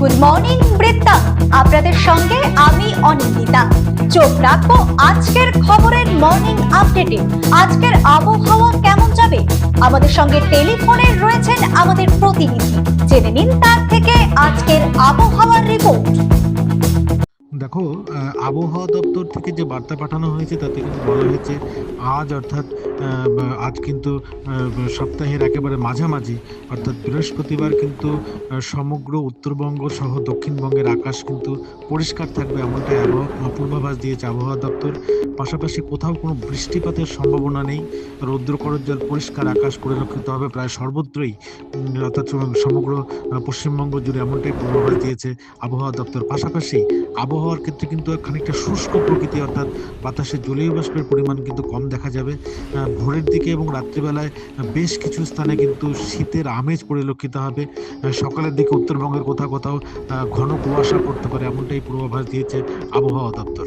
Good morning বৃত্তা আপনাদের সঙ্গে আমি অনিন্দিতা। চোখ রাখব আজকের খবরের মর্নিং আপডেটে আজকের আবহাওয়া কেমন যাবে? আমাদের সঙ্গে টেলিফোনে রয়েছেন আমাদের প্রতিনিধি। জেনে নিন তার থেকে আজকের আবহাওয়ার রিপোর্ট দেখো আবহাওয়া দপ্তর থেকে যে বার্তা পাঠানো হয়েছে, তাতে কিন্তু বলা হয়েছে আজ অর্থাৎ আজ কিন্তু সপ্তাহের একেবারে মাঝামাঝি, অর্থাৎ বৃহস্পতিবার কিন্তু সমগ্র উত্তরবঙ্গ সহ দক্ষিণবঙ্গের আকাশ কিন্তু পরিষ্কার থাকবে এমনটাই আবহাওয়া পূর্বাভাস দিয়েছে আবহাওয়া দপ্তর। পাশাপাশি কোথাও কোনো বৃষ্টিপাতের সম্ভাবনা নেই। রৌদ্র করজ্জ্বল পরিষ্কার, আকাশ পরিলক্ষিত হবে। প্রায় সর্বত্রই অর্থাৎ সমগ্র পশ্চিমবঙ্গ জুড়ে এমনটাই পূর্বাভাস দিয়েছে আবহাওয়া দপ্তর। পাশাপাশি আবহাওয়ার ক্ষেত্রে কিন্তু খানিকটা শুষ্ক প্রকৃতি, অর্থাৎ বাতাসে জলীয় বাষ্পের পরিমাণ কিন্তু কম দেখা যাবে। ভোরের দিকে এবং রাত্রিবেলায় বেশ কিছু স্থানে কিন্তু শীতের আমেজ পরিলক্ষিত হবে। সকালের দিকে উত্তরবঙ্গের কোথাও কোথাও ঘন কুয়াশা পড়তে পারে এমনটাই পূর্বাভাস দিয়েছে আবহাওয়া দপ্তর।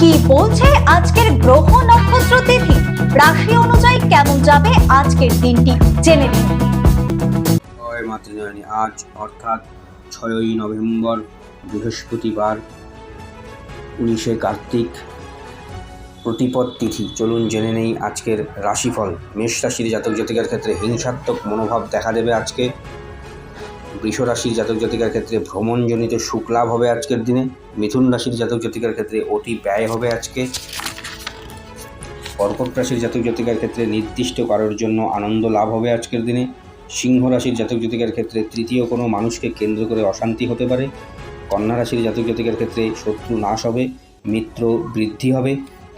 কি বলছে আজকের গ্রহ নক্ষত্র তিথি? রাশি অনুযায়ী কেমন যাবে আজকের দিনটি? জেনে নিন। আজ অর্থাৎ ছয়ই নভেম্বর, বৃহস্পতিবার, উনিশে কার্তিক, প্রতিপদ তিথি। চলুন জেনে নেই আজকের রাশিফল। মেষ রাশির জাতক জাতিকার ক্ষেত্রে হিংসাত্মক মনোভাব দেখা দেবে আজকে। বৃষ রাশির জাতক জাতিকার ক্ষেত্রে ভ্রমণজনিত সুখ লাভ হবে আজকের দিনে। মিথুন রাশির জাতক জাতিকার ক্ষেত্রে অতি ব্যয় হবে আজকে। কর্কট রাশির জাতক জাতিকার ক্ষেত্রে নির্দিষ্ট কারোর জন্য আনন্দ লাভ হবে আজকের দিনে। সিংহ রাশির জাতক জাতিকার ক্ষেত্রে তৃতীয় কোনো মানুষকে কেন্দ্র করে অশান্তি হতে পারে। কন্যা রাশির জাতক জাতিকার ক্ষেত্রে শত্রু নাশ হবে, মিত্র বৃদ্ধি হবে।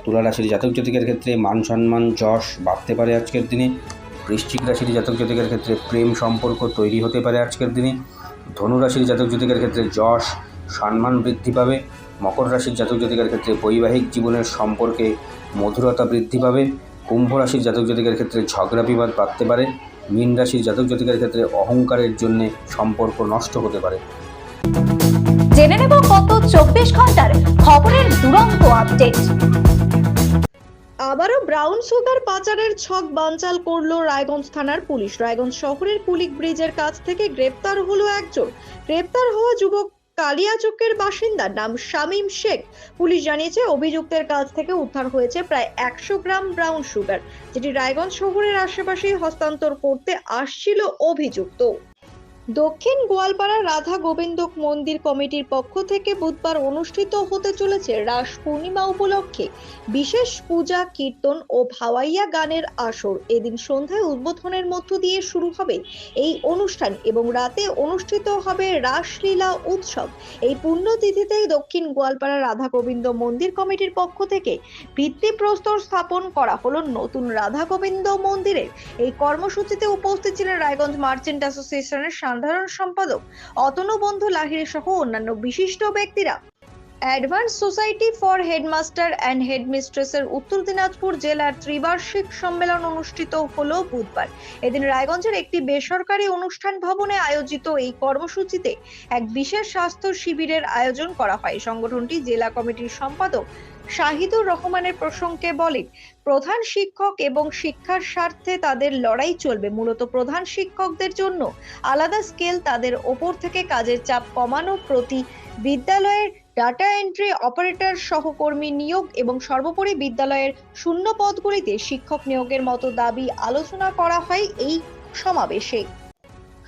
তুলা রাশির জাতক জাতিকার ক্ষেত্রে মান সম্মান যশ বাড়তে পারে আজকের দিনে। বৃশ্চিক রাশির জাতক জাতিকার ক্ষেত্রে প্রেম সম্পর্ক তৈরি হতে পারে আজকের দিনে। ধনু রাশির জাতক জাতিকার ক্ষেত্রে যশ, সম্মান বৃদ্ধি পাবে। মকর রাশির জাতক জাতিকার ক্ষেত্রে বৈবাহিক জীবনের সম্পর্কে মধুরতা বৃদ্ধি পাবে। কুম্ভ রাশির জাতক জাতিকার ক্ষেত্রে ঝগড়া বিবাদ বাড়তে পারে। মীন রাশির জাতক জাতিকার ক্ষেত্রে অহংকারের জন্য সম্পর্ক নষ্ট হতে পারে। জেনে নেব কত চব্বিশ ঘণ্টার খবরের দুরন্ত আপডেট। আবারও ব্রাউন সুগার পাচারের ছক বানচাল করল রায়গঞ্জ থানার পুলিশ। রায়গঞ্জ শহরের পুলিক ব্রিজের কাছ থেকে গ্রেপ্তার হলো একজন। গ্রেপ্তার হওয়া যুবক কালিয়াচকের বাসিন্দা, নাম শামীম শেখ। পুলিশ জানিয়েছে, অভিযুক্তের কাছ থেকে উদ্ধার হয়েছে প্রায় একশো গ্রাম ব্রাউন সুগার, যেটি রায়গঞ্জ শহরের আশেপাশেই হস্তান্তর করতে আসছিল অভিযুক্ত। দক্ষিণ গোয়ালপাড়া রাধা গোবিন্দ মন্দির কমিটির পক্ষ থেকে বুধবার অনুষ্ঠিত হতে চলেছে রাস পূর্ণিমা উপলক্ষে বিশেষ পূজা, কীর্তন ও ভাওয়াইয়া গানের আসর। এদিন সন্ধ্যায় উদ্বোধনের মধ্য দিয়ে শুরু হবে এই অনুষ্ঠান এবং রাতে অনুষ্ঠিত হবে রাসলীলা উৎসব। এই পুণ্যতিথিতেই দক্ষিণ গোয়ালপাড়া রাধা গোবিন্দ মন্দির কমিটির পক্ষ থেকে ভিত্তিপ্রস্তর স্থাপন করা হলো নতুন রাধা গোবিন্দ মন্দিরের। এই কর্মসূচিতে উপস্থিত ছিলেন রায়গঞ্জ মার্চেন্ট অ্যাসোসিয়েশনের সাধারণ সম্পাদক অতনু বন্ধু লাহিড়ী সহ অন্যান্য বিশিষ্ট ব্যক্তিরা। Advance society for headmaster and হেডমিস্ট্রেসের Uttar Dinajpur জেলার ত্রিবার্ষিক সম্মেলন অনুষ্ঠিত হল বুধবার। এদিন রায়গঞ্জের একটি বেসরকারি অনুষ্ঠান ভবনে আয়োজিত এই কর্মসূচিতে এক বিশেষ স্বাস্থ্য শিবিরের আয়োজন করা হয়। সংগঠনটি জেলা কমিটির সম্পাদক শাহিদুর রহমানের প্রসঙ্গে বলেন, প্রধান শিক্ষক এবং শিক্ষার স্বার্থে তাদের লড়াই চলবে। মূলত প্রধান শিক্ষকদের জন্য আলাদা স্কেল তাদের ওপর থেকে কাজের চাপ কমানো, প্রতি বিদ্যালয়ের ডাটা এন্ট্রি অপারেটর সহকর্মী নিয়োগ এবং সর্বোপরি বিদ্যালয়ের শূন্য পদগুলিতে শিক্ষক নিয়োগের মতো দাবি আলোচনা করা হয় এই সমাবেশে।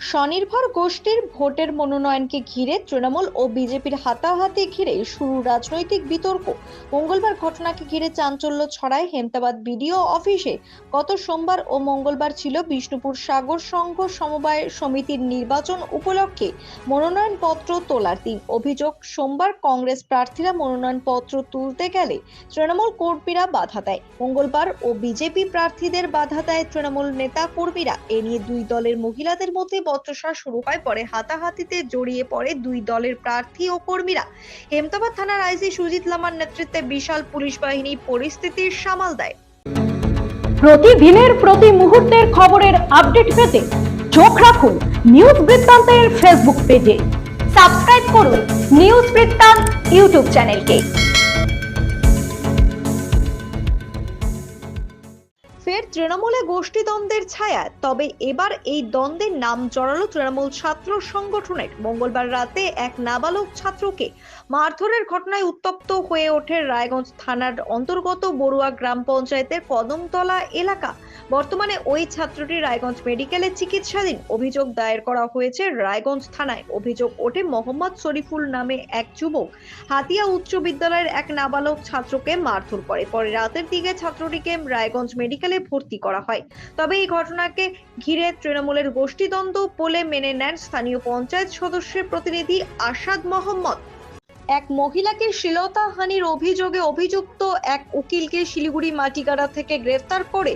স্বনির্ভর গোষ্ঠীর ভোটের মনোনয়নকে ঘিরে তৃণমূল ও বিজেপির হাতাহাতি ঘিরে শুরু রাজনৈতিক বিতর্ক। মঙ্গলবার ঘটনাকে ঘিরে চাঞ্চল্য ছড়ায় হেমতাবাদ বিডিও অফিসে। গত সোমবার ও মঙ্গলবার ছিল বিষ্ণুপুর সাগর সংঘ সমবায় সমিতির নির্বাচন উপলক্ষে মনোনয়নপত্র তোলার দিন। অভিযোগ, সোমবার কংগ্রেস প্রার্থীরা মনোনয়নপত্র তুলতে গেলে তৃণমূল কর্মীরা বাধা দেয়। মঙ্গলবার ও বিজেপি প্রার্থীদের বাধা দেয় তৃণমূল নেতা কর্মীরা। এ নিয়ে দুই দলের মহিলাদের মধ্যে বচসা শুরু হয় পরে হাতাহাতিতে জড়িয়ে পড়ে দুই দলের প্রার্থী ও কর্মীরা। হেমতাবাদ থানার আইসি সুজিত লামার নেতৃত্বে বিশাল পুলিশ বাহিনী পরিস্থিতির সামাল দেয়। প্রতিদিনের প্রতি মুহূর্তের খবরের আপডেট পেতে চোখ রাখুন নিউজ বৃত্তান্তের ফেসবুক পেজে। সাবস্ক্রাইব করুন নিউজ বৃত্তান্ত ইউটিউব চ্যানেলকে। ফের তৃণমূলে গোষ্ঠীদ্বন্দ্বের ছায়া, তবে এবার এই দ্বন্দ্বের নাম জড়ালো তৃণমূল ছাত্র সংগঠনের। মঙ্গলবার রাতে এক নাবালক ছাত্রকে মারধরের ঘটনায় উত্তপ্ত হয়ে ওঠে রায়গঞ্জ থানার অন্তর্গত বড়ুয়া গ্রাম পঞ্চায়েতের কদমতলা এলাকা। বর্তমানে ওই ছাত্রটি রায়গঞ্জ মেডিকেলে চিকিৎসাধীন। অভিযোগ দায়ের করা হয়েছে, রায়গঞ্জ থানায় অভিযোগ ওঠে মোহাম্মদ শরীফুল নামে এক যুবক হাতিয়া উচ্চ বিদ্যালয়ের এক নাবালক ছাত্রকে মারধর করে। পরে রাতের দিকে ছাত্রটিকে রায়গঞ্জ মেডিকেলে ভর্তি করা হয়। তবে এই ঘটনাকে ঘিরে তৃণমূলের গোষ্ঠীদ্বন্দ্ব বলে মেনে নেন স্থানীয় পঞ্চায়েত সদস্যের প্রতিনিধি আসাদ মোহাম্মদ। এক মহিলাকে শ্লীলতাহানির অভিযোগে অভিযুক্ত এক উকিলকে শিলিগুড়ি মাটিগাড়া থেকে গ্রেফতার করে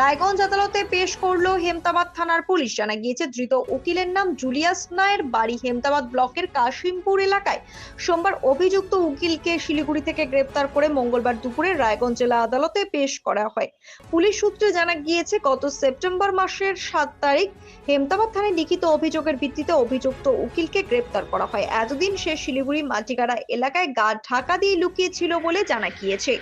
রায়গঞ্জ আদালতে পেশ করল হেমতাবাদ থানার পুলিশ। জানা গিয়েছে, ধৃত উকিলের নাম জুলিয়াস নায়ের। বাড়ি হেমতাবাদ ব্লকের কাশিমপুর এলাকায়। সোমবার অভিযুক্ত উকিলকে শিলিগুড়ি থেকে গ্রেপ্তার করে মঙ্গলবার দুপুরে রায়গঞ্জ জেলা আদালতে পেশ করা হয়। পুলিশ সূত্রে জানা গিয়েছে, গত সেপ্টেম্বর মাসের সাত তারিখ হেমতাবাদ থানায় লিখিত অভিযোগের ভিত্তিতে অভিযুক্ত উকিলকে গ্রেপ্তার করা হয়। এতদিন সে শিলিগুড়ি মাটিগাড়া এলাকায় গা ঢাকা দিয়ে লুকিয়েছিল বলে জানা গিয়েছে।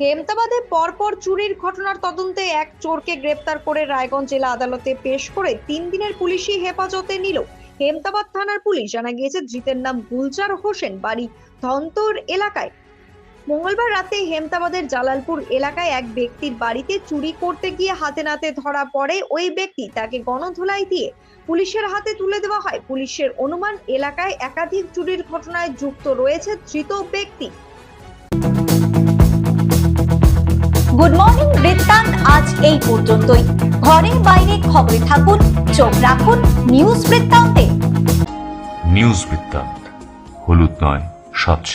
হেমতাবাদে পরপর চুরির ঘটনার তদন্তে এক চোরকে গ্রেপ্তার করে রায়গঞ্জ জেলা আদালতে পেশ করে তিন দিনের পুলিশি হেফাজতে নিল হেমতাবাদ থানার পুলিশ। জানা গিয়েছে ধৃতের নাম গুলজার হোসেন। বাড়ি ধন্তর এলাকায় মঙ্গলবার রাতে হেমতাবাদের জালালপুর এলাকায় এক ব্যক্তির বাড়িতে চুরি করতে গিয়ে হাতে নাতে ধরা পড়ে। ওই ব্যক্তি তাকে গণধোলাই দিয়ে পুলিশের হাতে তুলে দেওয়া হয়। পুলিশের অনুমান এলাকায় একাধিক চুরির ঘটনায় যুক্ত রয়েছে ধৃত ব্যক্তি। গুড মর্নিং বৃত্তান্ত। আজ এই পর্যন্তই। ঘরে বাইরে খবরে থাকুন চোখ রাখুন নিউজ বৃত্তান্তে। নিউজ বৃত্তান্ত হলুদ নয় স্বচ্ছ